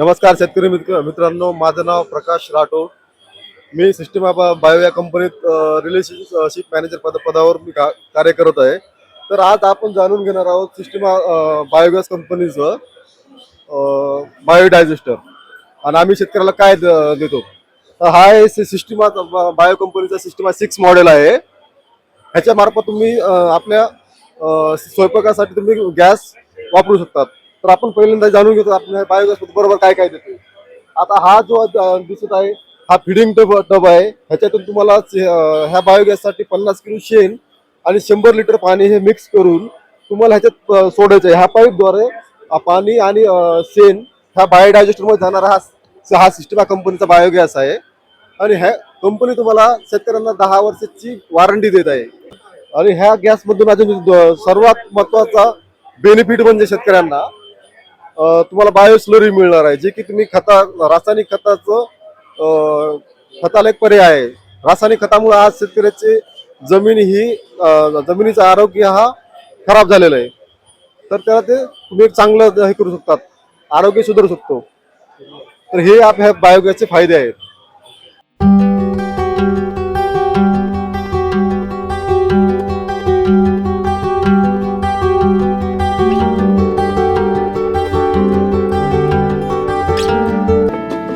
नमस्कार शेतकरी मित्र मित्रांनो माझं नाव प्रकाश राठोड. मी सिस्टम बायो या कंपनीत रिलेशनशिप मॅनेजर पद पदावर मी का कार्य करत आहे. तर आज आपण जाणून घेणार आहोत सिस्टम बायोगॅस कंपनीचं बायोडायजेस्टर आणि आम्ही शेतकऱ्याला काय द- देतो? तर हा आहे सिस्टमा बायो कंपनीचा सिस्टमा सिक्स मॉडेल आहे. ह्याच्या मार्फत तुम्ही आपल्या स्वयंपाकासाठी तुम्ही गॅस वापरू शकतात. तर आपण पहिल्यांदा जाणून घेतो आपल्या बायोगॅस बरोबर काय काय देतो आता हा जो दिसत आहे हा फिडिंग टब टब आहे. ह्याच्यातून तुम्हाला ह्या बायोगॅससाठी पन्नास किलो शेण आणि शंभर लिटर पाणी हे मिक्स करून तुम्हाला ह्याच्यात सोडायचं आहे. ह्या पाईपद्वारे पाणी आणि शेण ह्या बायोडायजेस्टरमध्ये जाणारा हा हा सिस्टमा कंपनीचा बायोगॅस आहे. आणि ह्या कंपनी तुम्हाला शेतकऱ्यांना दहा वर्षाची वॉरंटी देत आहे. आणि ह्या गॅसमधून अजून सर्वात महत्त्वाचा बेनिफिट म्हणजे शेतकऱ्यांना तुम्हाला बायोस्लरी मिळणार आहे जे की तुम्ही खता रासायनिक खताचं खताला एक पर्याय आहे. रासायनिक खतामुळे आज शेतकऱ्याची जमीन ही जमिनीचं आरोग्य हा खराब झालेलं आहे. तर त्याला ते तुम्ही एक चांगलं हे करू शकतात आरोग्य सुधारू शकतो. तर हे आप ह्या बायोगॅसचे फायदे आहेत.